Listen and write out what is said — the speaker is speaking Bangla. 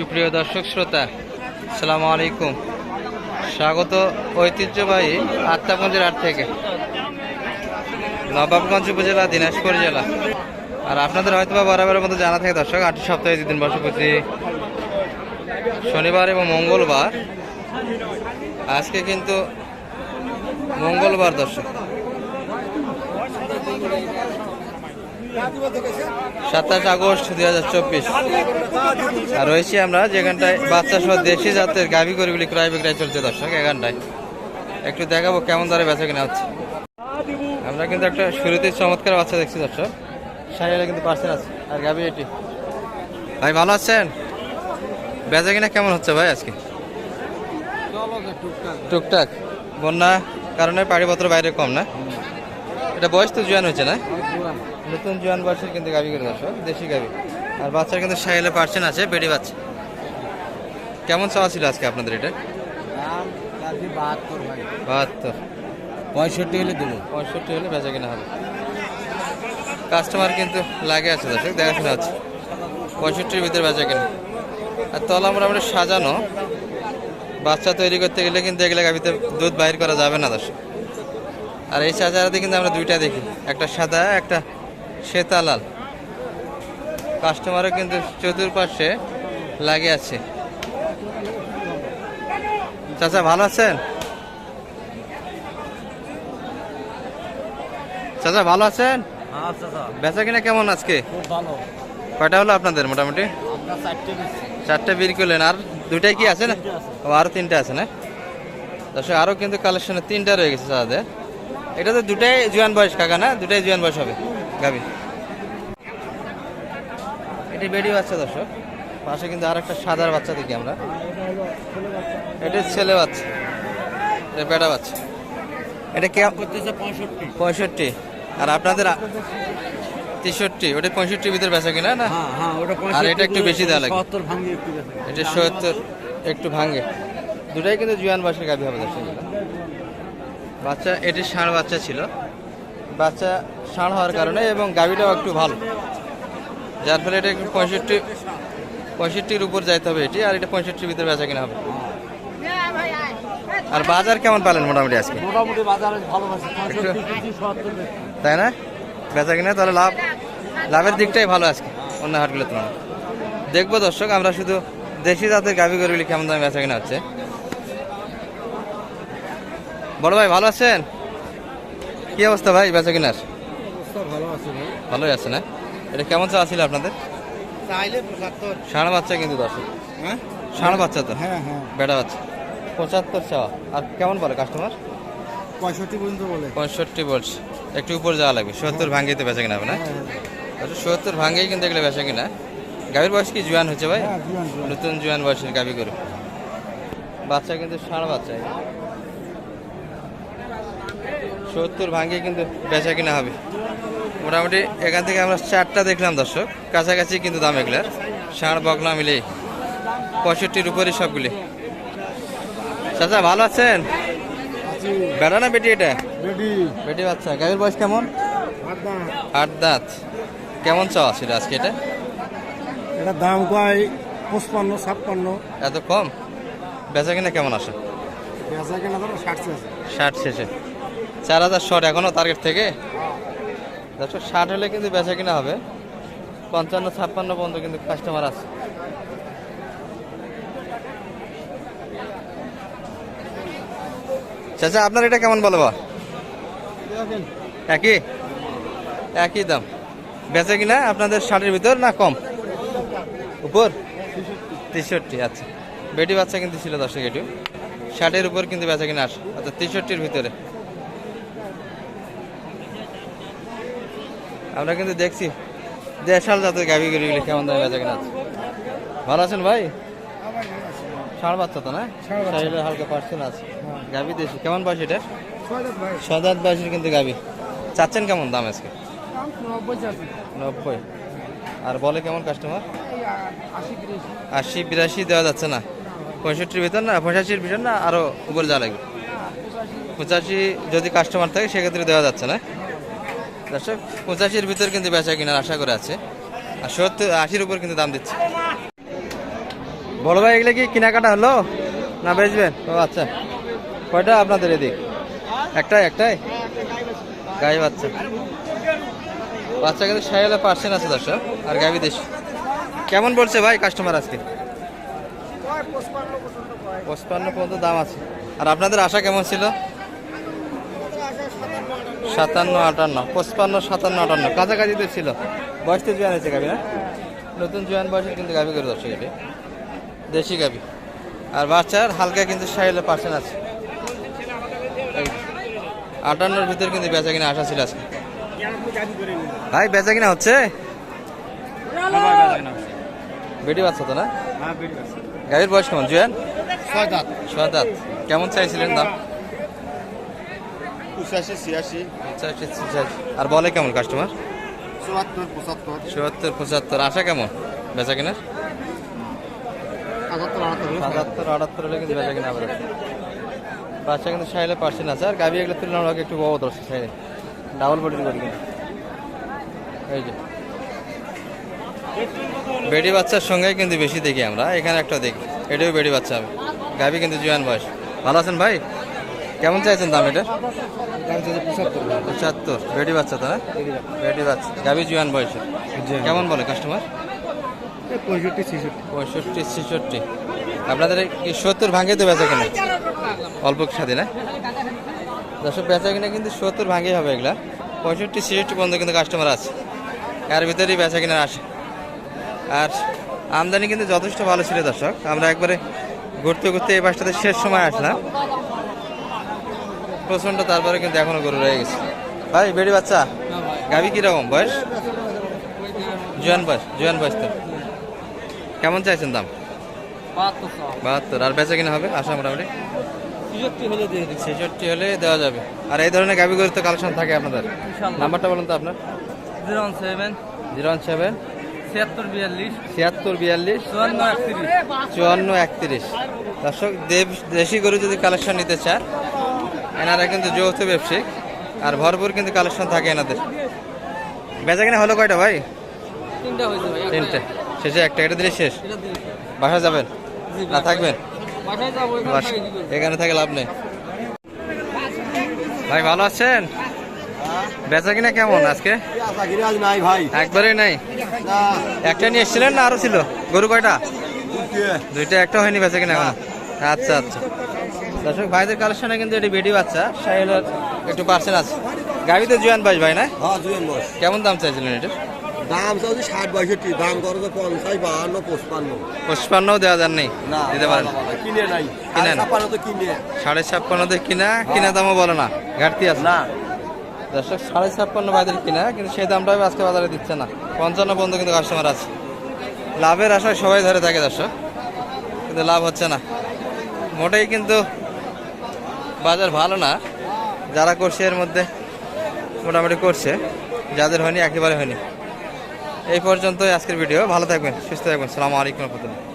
সুপ্রিয় দর্শক শ্রোতা সালাম আলাইকুম। স্বাগত ঐতিহ্যবাহী আত্মাগঞ্জের হাট থেকে। নবাবগঞ্জ উপজেলা, দিনাজপুর জেলা। আর আপনাদের হয়তো বা বরাবরের মতো জানা থাকে দর্শক, আটটি সপ্তাহে দুদিন বসে শনিবার এবং মঙ্গলবার। আজকে কিন্তু মঙ্গলবার দর্শক। সাতাশ আগস্ট দুই হাজার চব্বিশ। আর রয়েছি আমরা যেখানটায় বাচ্চা সহ দেশি জাতের গাভী গরিগুলি ক্রয় বিক্রয় চলছে দর্শক এখানটায় একটু দেখাবো কেমন দরে বেচা কিনা হচ্ছে। আমরা কিন্তু একটা শুরুতে চমৎকার বাচ্চা দেখছি দর্শক। সাইলে কিন্তু পার্সেন্ট আছে, আর গাভী এটি। ভাই, ভালো আছেন? বেচা কিনা কেমন হচ্ছে ভাই আজকে? টুকটাক। বন্যা কারণে পাড়িপত্র বাইরে কম না? এটা বয়স তো জোয়ান হয়েছে না? নতুন জোয়ান বয়সের কিন্তু গাভী করে দর্শক দেশি গাভী। আর বাচ্চার কিন্তু সাইলে পার্সেন্ট আছে বেড়ে বাচ্চা কেমন চাওয়া ছিল আজকে আপনাদের এটা? বাহাত্তর পঁয়ষট্টি হলে দেবো। পঁয়ষট্টি হলে বেচা কেনা হবে। কাস্টমার কিন্তু লাগে আছে দর্শক দেখাশোনা আছে পঁয়ষট্টির ভিতরে বেচা কেনা। আর তলা মোটামুটি সাজানো। বাচ্চা তৈরি করতে গেলে কিন্তু এগুলো গাভিতে দুধ বাইর করা যাবে না দর্শক। আর এই চাচারাতে কিন্তু আমরা দুইটা দেখি। একটা সাদা একটা শ্বেতা লাল কাস্টমারও কিন্তু চতুর্পাশে লাগে আছে। চাচা ভালো আছেন? চাচা ভালো আছেন? আচ্ছা বেচা কিনা কেমন আজকে? কয়টা হলো আপনাদের মোটামুটি? চারটে বিল করলেন। আর দুইটাই কি আছে না? ও আরও তিনটা আছে না? দর্শক আরও কিন্তু কালেকশনে তিনটা রয়ে গেছে চাচাদের। এটা তো দুটাই জুয়ান বয়স কাকা না? দুটাই জুয়ান বয়স হবে গাবি এটি বেডি বাচ্চা দর্শক। পাশে কিন্তু আর একটা সাদার বাচ্চা দেখি আমরা। এটা ছেলে বাচ্চা। এটা বেটা বাচ্চা। এটা কে করতেছে পঁয়ষট্টি। পঁয়ষট্টি। আর আপনাদের তেষট্টি ওটা পঁয়ষট্টির ভিতরে বেচা কিনা না? হ্যাঁ হ্যাঁ ওটা আর এটা একটু বেশি দেওয়া লাগে। এটা সত্তর একটু ভাঙে। দুটাই কিন্তু জুয়ান বাসের গাভী হবে দর্শক। বাচ্চা এটি ষাঁড় বাচ্চা ছিল। বাচ্চা ষাঁড় হওয়ার কারণে এবং গাভীটাও একটু ভালো। যার ফলে এটা একটু পঁয়ষট্টি পঁয়ষট্টির উপর যাইতে হবে এটি আর এটা পঁয়ষট্টির ভিতরে বেচা কিনা হবে। আর বাজার কেমন পেলেন মোটামুটি আজকে? মোটামুটি বাজারে ভালো তাই না? বেচা কিনা তাহলে লাভ লাভের দিকটাই ভালো আজকে অন্য হাটগুলো তুলনায়। দেখব দর্শক আমরা শুধু দেশি জাতের গাভি গরুগুলি কেমন দামে বেচা কিনা হচ্ছে। বড় ভাই ভালো আছেন? কি অবস্থা ভাই বেচা কিনার? ভালোই আছে না? এটা কেমন চা ছিল আপনাদের? ষাঁড় বাচ্চা কিন্তু দর্শক। হ্যাঁ? ষাঁড় বাচ্চা তো? হ্যাঁ হ্যাঁ। বেটা বাচ্চা। পঁচাত্তর চাওয়া আর কেমন বলে কাস্টমার পঁয়ষট্টি পর্যন্ত বলে। পঁয়ষট্টি বলছে। একটু উপর যাওয়া লাগবে। সত্তর ভাঙ্গিতে বেচা কিনা হবে না? আচ্ছা সত্তর ভাঙ্গেই কিন্তু এগুলো বেচা কিনা? গাভীর বয়স কি জুয়ান হচ্ছে ভাই? নতুন জুয়ান বয়সের গাভী গরু। বাচ্চা কিন্তু ষাঁড় বাচ্চা। সত্তর ভাঙ্গে কিন্তু বেচা কিনা হবে। মোটামুটি এখান থেকে আমরা চারটা দেখলাম দর্শক। কাছাকাছি কিন্তু দাম এগুলার ষাঁড় বকলা মিলে পঁয়ষট্টির উপরই সবগুলি। চাচা ভালো আছেন? বেড়া না বেটি এটা? বেটি। বাচ্চা। গাভীর বয়স কেমন? আট দাঁত। কেমন চাওয়া ছিল আজকে এটা? এটা দাম কয়? পঁচপান্ন ছাপ্পান্ন। এত কম? বেচা কিনা কেমন আসে? বেচা কেনা ধরো ষাটশো আছে ষাট শেষে চার হাজার শর্ট এখনও টার্গেট থেকে। দেখো, ষাট হলে কিন্তু বেচা কিনা হবে। পঞ্চান্ন, ছাপ্পান্ন পর্যন্ত কিন্তু কাস্টমার আছে। চাচা, আপনার এটা কেমন বলব? একই? একই দাম। বেচা কিনা আপনাদের ষাটের ভিতর না কম? উপর? তেষট্টি আচ্ছা। বেটি বাচ্চা কিন্তু ছিল দর্শক এটিও ষাটের উপর কিন্তু বেচা কিনা আসে। অর্থাৎ তেষট্টির ভিতরে। আমরা কিন্তু দেখছি দেশাল জাতের গাভি গরিগুলি কেমন দামে বেচা কিনা আছে ভালো আছেন ভাই? ষাঁড় বাচ্চা তো না? শরীরে হালকা পার্সেন্ট আছে। গাভি দেশি কেমন বয়স এটা সাত বয়সের কিন্তু গাভি। চাচ্ছেন কেমন দাম আজকে? নব্বই আর বলে কেমন কাস্টমার আশি বিরাশি। দেওয়া যাচ্ছে না। পঁয়ষট্টির ভিতর না? পঁচাশির ভিতর না? আরও উপর যাওয়া লাগবে। পঁচাশি। যদি কাস্টমার থাকে সেক্ষেত্রে দেওয়া যাচ্ছে না? দর্শক পঁচাশির ভিতর কিন্তু বেচা কেনার আশা করে আছে। আর সত্তর আশির উপর কিন্তু দাম দিচ্ছে। বড় ভাই এগুলো কি কেনাকাটা হলো? না বেচবেন? ও আচ্ছা। কয়টা আপনাদের এদিক? একটাই একটাই? গাই বাচ্চা। বাচ্চা কিন্তু সাইলে পার্সেন্ট আছে দর্শক আর গাবি দেশ। কেমন বলছে ভাই কাস্টমার আজকে? পঁচপান্ন পর্যন্ত দাম আছে। আর আপনাদের আশা কেমন ছিল? সাতান্ন আটান্ন পঁচপান্ন সাতান্ন আটান্ন। কাছাকাছি তো ছিল। বয়স তো জোয়ান হয়েছে গাবি না নতুন জোয়ান বয়সে কিন্তু গাবি করে দর্শক এটি। দেশি গাবি আর বাচ্চার হালকা কিন্তু সাইলে পার্সেন্ট আছে। আটান্নর ভিতরে কিন্তু বেচা কিনা আশা ছিল আজকে। ভাই বেচা কিনা হচ্ছে? বেটি বাচ্চা তো না? গাড়ির বয়স কেমন? জুয়ান? ছয় দাঁত। ছয় দাঁত। কেমন চাইছিলেন দাম? পঁচাশি ছিয়াশি। পঁচাশি, ছিয়াশি। আর বলে কেমন কাস্টমার চুয়াত্তর পঁচাত্তর। চুয়াত্তর পঁচাত্তর। আশা কেমন? বেচা কিনা আটাত্তর আটাত্তর সাতাত্তর আটাত্তর হলে কিন্তু বেচা কিনা আবার আছে। বাচ্চা কিন্তু সাইলে পার্সেন্ট আছে আর গাবি এগুলো তুলনামূলক একটু বড় দর্শক সাইলে ডাবল বডির করি কিন্তু এই যে। বেডি বাচ্চার সঙ্গে কিন্তু বেশি দেখি আমরা। এখানে একটা দেখি। এটাও বেডি বাচ্চা। আমি গাবি কিন্তু জুয়ান বয়স। ভালো আছেন ভাই? কেমন চাইছেন দাম এটা? পঁচাত্তর। বেডি বাচ্চা তো না? বেডি বাচ্চা। গাবি জুয়ান বয়স? কেমন বলে কাস্টমার পঁয়ষট্টি ছেষট্টি। পঁয়ষট্টি ছেষট্টি। আপনাদের কি সত্তর ভাঙে তো বেচা কিনা? অল্প সাথে না? দর্শক বেচা কিনা কিন্তু সত্তর ভাঙেই হবে এগুলা। পঁয়ষট্টি ছেষট্টি পর্যন্ত কিন্তু কাস্টমার আছে। এর ভিতরেই বেচা কিনা আসে। আর আমদানি কিন্তু যথেষ্ট ভালো ছিল দর্শক। আমরা একবারে ঘুরতে ঘুরতে এই বাসটাতে শেষ সময় আসলাম। প্রচণ্ড তারপরে কিন্তু এখনও গরু রয়ে গেছে। ভাই বেড়ি বাচ্চা? গাবি কীরকম? বয়স? জোয়ান বয়স জোয়ান বয়স তো। কেমন চাইছেন দাম? বাহাত্তর। আর বেচা কিনা হবে? আশা মোটামুটি? ছেষট্টি হলে দেওয়া যাবে। আর এই ধরনের গাবি গরু তো কালেকশন থাকে আপনাদের। নাম্বারটা বলুন তো আপনার। Zero one seven. Zero one seven. ছিয়াত্তর বিয়াল্লিশ। ছিয়াত্তর বিয়াল্লিশ। চুয়ান্ন একত্রিশ। চুয়ান্ন একত্রিশ। দর্শক দেব দেশি গরু যদি কালেকশন নিতে চান এনারা কিন্তু যৌথ ব্যবসায়িক আর ভরপুর কিন্তু কালেকশন থাকে এনাদের। বেচা কিনা হলো কয়টা ভাই? তিনটা শেষে একটা এটা দিলে শেষ? বাসা যাবেন? না থাকবেন? এখান বাস- এখানে থাকে লাভ নেই। ভাই ভালো আছেন? বেচা কিনা কেমন আজকে? আজ নাই একবারেই নাই? একটা নিয়ে এসেছিলেন না আরও ছিল? গরু কয়টা? দুইটা। একটা হয়নি বেচা কিনা এখন। আচ্ছা আচ্ছা। দর্শক ভাইদের কালেকশনে কিন্তু এটি বেডি বাচ্চা সাহেলের একটু পার্সেন্ট আছে। গাড়িতে জুয়ান বাইশ ভাই না? হ্যাঁ জুয়েন বস কেমন দাম চাইছিলেন এটা দাম চাচ্ছি ষাট বাষট্টি দাম করো তো পঞ্চাশ বাহান্ন পঁচপান্ন। পঁচপান্নও দেওয়া যান নেই? দিতে পারেন? কিনে নাই। কিনে। ছাপ্পান্ন তো কিনে। সাড়ে ছাপ্পান্ন ছাপ্পান্নতে কিনা কিনা দামও বলো না। ঘাটতি আছে। না। দর্শক সাড়ে ছাপ্পান্ন বাইদের কিনা কিন্তু সেই দামটা আজকে বাজারে দিচ্ছে না। পঞ্চান্ন পর্যন্ত কিন্তু কাস্টমার আছে। লাভের আশায় সবাই ধরে থাকে দর্শক। কিন্তু লাভ হচ্ছে না। মোটেই কিন্তু বাজার ভালো না, যারা করছে এর মধ্যে মোটামুটি করছে, যাদের হয়নি একেবারে হয়নি। এই পর্যন্তই আজকের ভিডিও ভালো থাকবেন, সুস্থ থাকবেন, সালামু আলাইকুম রহমতুল্লাহ।